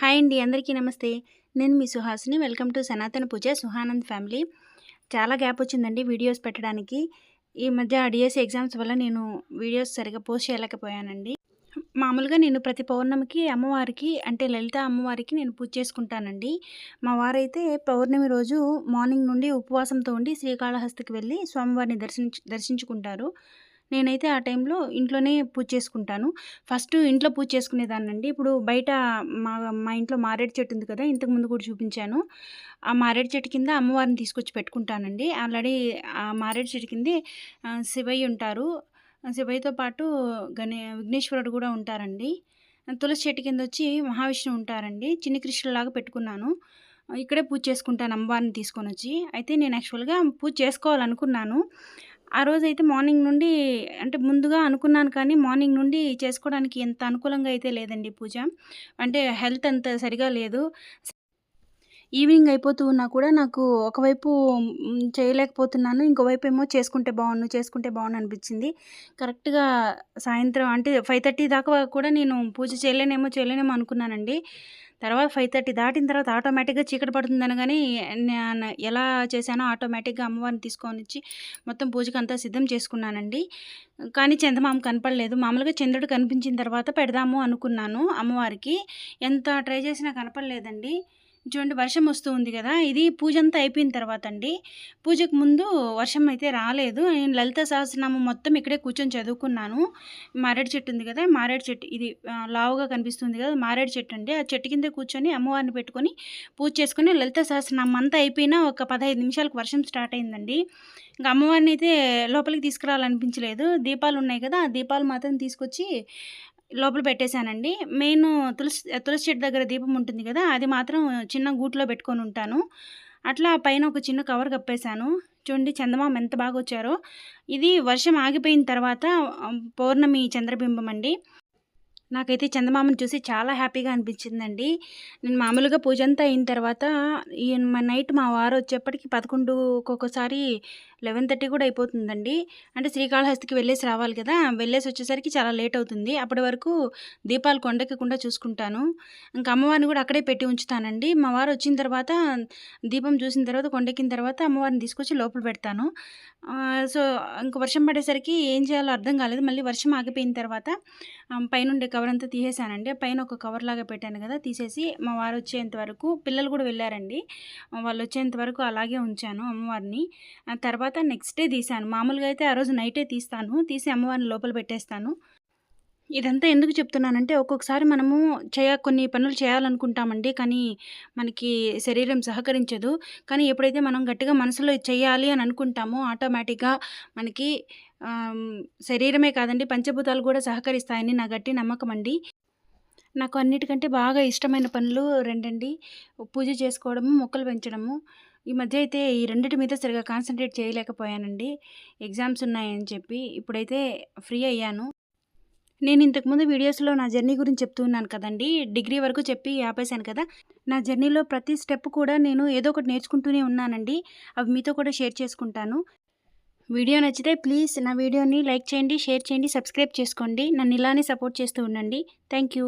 Hi అండి అందరికీ నమస్తే. నేను మీ Suhasini. Welcome to Sanatana Pooja Suhanand family. చాలా గ్యాప్ వచ్చిందండి వీడియోస్ పెట్టడానికి. ఈ మధ్య డిఎస్సి ఎగ్జామ్స్ వల్ల నేను వీడియోస్ సరిగా పోస్ట్ చేయలేకపోయానండి. మామూలుగా నేను ప్రతి పౌర్ణమికి అమ్మవారికి అంటే లలిత అమ్మవారికి నేను పూజ చేసుకుంటానండి. మా వారైతే పౌర్ణమి రోజు మార్నింగ్ నుండి ఉపవాసంతో ఉండి శ్రీకాళహస్తికి వెళ్ళి స్వామివారిని దర్శించు దర్శించుకుంటారు. నేనైతే ఆ టైంలో ఇంట్లోనే పూజ చేసుకుంటాను. ఫస్ట్ ఇంట్లో పూజ చేసుకునేదానండి ఇప్పుడు బయట మా మా ఇంట్లో మారేడు చెట్టు ఉంది కదా ఇంతకు ముందు కూడా చూపించాను. ఆ మారేడు చెట్టు కింద అమ్మవారిని తీసుకొచ్చి పెట్టుకుంటానండి. ఆల్రెడీ ఆ మారేడు చెట్టు కింద శివయ్య ఉంటారు. శివయ్యతో పాటు గణే విఘ్నేశ్వరుడు కూడా ఉంటారండి. తులసి చెట్టు కింద వచ్చి మహావిష్ణువు ఉంటారండి. చిన్న కృష్ణులాగా పెట్టుకున్నాను. ఇక్కడే పూజ చేసుకుంటాను అమ్మవారిని తీసుకొని వచ్చి అయితే నేను యాక్చువల్గా పూజ చేసుకోవాలనుకున్నాను. ఆ రోజైతే మార్నింగ్ నుండి అంటే ముందుగా అనుకున్నాను కానీ మార్నింగ్ నుండి చేసుకోవడానికి ఎంత అనుకూలంగా అయితే లేదండి పూజ. అంటే హెల్త్ అంత సరిగా లేదు. ఈవినింగ్ అయిపోతూ ఉన్నా కూడా నాకు ఒకవైపు చేయలేకపోతున్నాను ఇంకోవైపు ఏమో చేసుకుంటే బాగుండు చేసుకుంటే బాగుండు అనిపించింది. కరెక్ట్గా సాయంత్రం అంటే ఫైవ్ థర్టీ దాకా కూడా నేను పూజ చేయలేనేమో చేయలేనేమో అనుకున్నానండి. తర్వాత ఫైవ్ థర్టీ దాటిన తర్వాత ఆటోమేటిక్గా చీకటి పడుతుందని కానీ నేను ఎలా చేశానో ఆటోమేటిక్గా అమ్మవారిని తీసుకొని వచ్చి మొత్తం పూజకి అంతా సిద్ధం చేసుకున్నానండి. కానీ చందమామ కనపడలేదు. మామూలుగా చంద్రుడు కనిపించిన తర్వాత పెడదాము అనుకున్నాను అమ్మవారికి. ఎంత ట్రై చేసినా కనపడలేదండి. చూడండి వర్షం వస్తూ ఉంది కదా ఇది పూజ అంతా అయిపోయిన తర్వాత అండి. పూజకు ముందు వర్షం అయితే రాలేదు. నేను లలిత సహస్రనామం మొత్తం ఇక్కడే కూర్చొని చదువుకున్నాను. మారేడు చెట్టు ఉంది కదా మారేడు చెట్టు ఇది లావుగా కనిపిస్తుంది కదా మారేడు చెట్టు అండి. ఆ చెట్టు కింద కూర్చొని అమ్మవారిని పెట్టుకొని పూజ చేసుకొని లలిత సహస్రనామం అంతా అయిపోయినా ఒక పదహైదు నిమిషాలకు వర్షం స్టార్ట్ అయిందండి. ఇంకా అమ్మవారిని అయితే లోపలికి తీసుకురావాలనిపించలేదు. దీపాలు ఉన్నాయి కదా ఆ దీపాలు మాత్రం తీసుకొచ్చి లోపల పెట్టేశానండి. మెయిన్ తులసి తులసి చెట్టు దగ్గర దీపం ఉంటుంది కదా అది మాత్రం చిన్న గూట్లో పెట్టుకొని ఉంటాను. అట్లా పైన ఒక చిన్న కవర్ కప్పేశాను. చూడండి చందమామ ఎంత బాగా వచ్చారో. ఇది వర్షం ఆగిపోయిన తర్వాత పౌర్ణమి చంద్రబింబం అండి. నాకైతే చందమామను చూసి చాలా హ్యాపీగా అనిపించిందండి. నేను మామూలుగా పూజ అంతా అయిన తర్వాత ఈ మా నైట్ మా వారు వచ్చేప్పటికి పదకొండు ఒక్కొక్కసారి లెవెన్ థర్టీ కూడా అయిపోతుందండి. అంటే శ్రీకాళహస్తికి వెళ్ళేసి రావాలి కదా వెళ్ళేసి వచ్చేసరికి చాలా లేట్ అవుతుంది. అప్పటి వరకు దీపాలు కొండెక్కకుండా చూసుకుంటాను. ఇంకా అమ్మవారిని కూడా అక్కడే పెట్టి ఉంచుతానండి. మా వారు వచ్చిన తర్వాత దీపం చూసిన తర్వాత కొండెక్కిన తర్వాత అమ్మవారిని తీసుకొచ్చి లోపల పెడతాను. సో ఇంక వర్షం పడేసరికి ఏం చేయాలో అర్థం కాలేదు. మళ్ళీ వర్షం ఆగిపోయిన తర్వాత పైనుండే కవర్ అంతా తీసేసానండి. పైన ఒక కవర్ లాగా పెట్టాను కదా తీసేసి మా వారు వచ్చేంత వరకు పిల్లలు కూడా వెళ్ళారండి. వాళ్ళు వచ్చేంత వరకు అలాగే ఉంచాను అమ్మవారిని. ఆ తర్వాత నెక్స్ట్ డే తీసాను. మామూలుగా అయితే ఆ రోజు నైటే తీస్తాను. తీసి అమ్మవారిని లోపల పెట్టేస్తాను. ఇదంతా ఎందుకు చెప్తున్నానంటే ఒక్కొక్కసారి మనము చేయ కొన్ని పనులు చేయాలనుకుంటామండి కానీ మనకి శరీరం సహకరించదు. కానీ ఎప్పుడైతే మనం గట్టిగా మనసులో చేయాలి అని అనుకుంటామో ఆటోమేటిక్గా మనకి శరీరమే కాదండి పంచభూతాలు కూడా సహకరిస్తాయని నా గట్టి నమ్మకం అండి. నాకు అన్నిటికంటే బాగా ఇష్టమైన పనులు రెండండి. పూజ చేసుకోవడము మొక్కలు పెంచడము. ఈ మధ్య అయితే ఈ రెండిటి మీద సరిగా కాన్సన్ట్రేట్ చేయలేకపోయానండి. ఎగ్జామ్స్ ఉన్నాయని చెప్పి ఇప్పుడైతే ఫ్రీ అయ్యాను. నేను ఇంతకుముందు వీడియోస్లో నా జర్నీ గురించి చెప్తూ ఉన్నాను కదండి. డిగ్రీ వరకు చెప్పి ఆపేశాను కదా. నా జర్నీలో ప్రతి స్టెప్ కూడా నేను ఏదో ఒకటి నేర్చుకుంటూనే ఉన్నానండి. అవి మీతో కూడా షేర్ చేసుకుంటాను. వీడియో నచ్చితే ప్లీజ్ నా వీడియోని లైక్ చేయండి షేర్ చేయండి సబ్స్క్రైబ్ చేసుకోండి. నన్ను ఇలానే సపోర్ట్ చేస్తూ ఉండండి. Thank you.